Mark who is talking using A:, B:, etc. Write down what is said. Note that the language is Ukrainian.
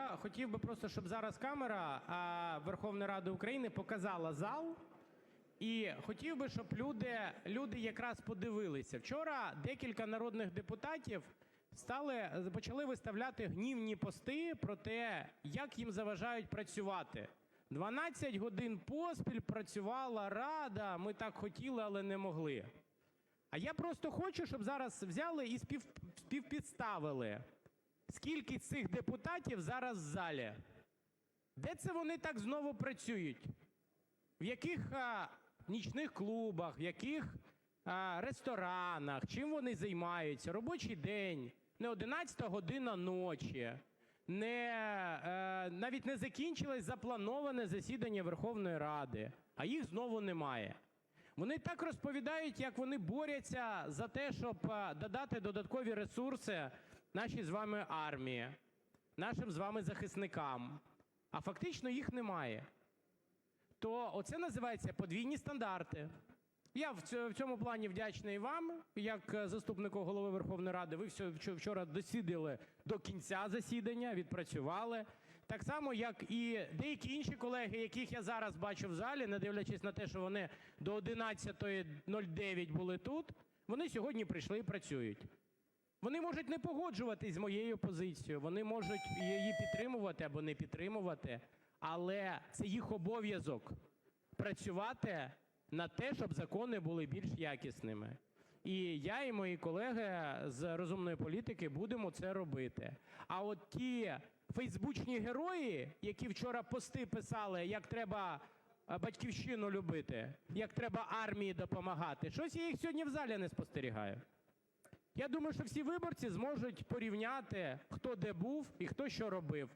A: Я хотів би просто, щоб зараз камера Верховної Ради України показала зал. І хотів би, щоб люди, люди якраз подивилися. Вчора декілька народних депутатів стали, почали виставляти гнівні пости про те, як їм заважають працювати. 12 годин поспіль працювала Рада, ми так хотіли, але не могли. А я просто хочу, щоб зараз взяли і спів, співпідставили, скільки цих депутатів зараз в залі. Де це вони так знову працюють? В яких а, нічних клубах, в яких а, ресторанах, чим вони займаються? Робочий день, не 11 година ночі, не, е, навіть не закінчилось заплановане засідання Верховної Ради, а їх знову немає. Вони так розповідають, як вони борються за те, щоб е, додати додаткові ресурси нашій з вами армії, нашим з вами захисникам, а фактично їх немає то оце називається подвійні стандарти. Я в цьому плані вдячний вам, як е, заступнику голови Верховної Ради. Ви вчора досиділи до кінця засідання, відпрацювали. Так само, як і деякі інші колеги, яких я зараз бачу в залі, не дивлячись на те, що вони до 11.09 були тут, вони сьогодні прийшли і працюють. Вони можуть не погоджуватись з моєю позицією, вони можуть її підтримувати або не підтримувати, але це їх обов'язок працювати на те, щоб закони були більш якісними. І я, і мої колеги з розумної політики будемо це робити. А от ті фейсбучні герої, які вчора пости писали, як треба е, батьківщину любити, як треба армії допомагати, щось я їх сьогодні в залі не спостерігаю. Я думаю, що всі виборці зможуть порівняти, хто де був і хто що робив.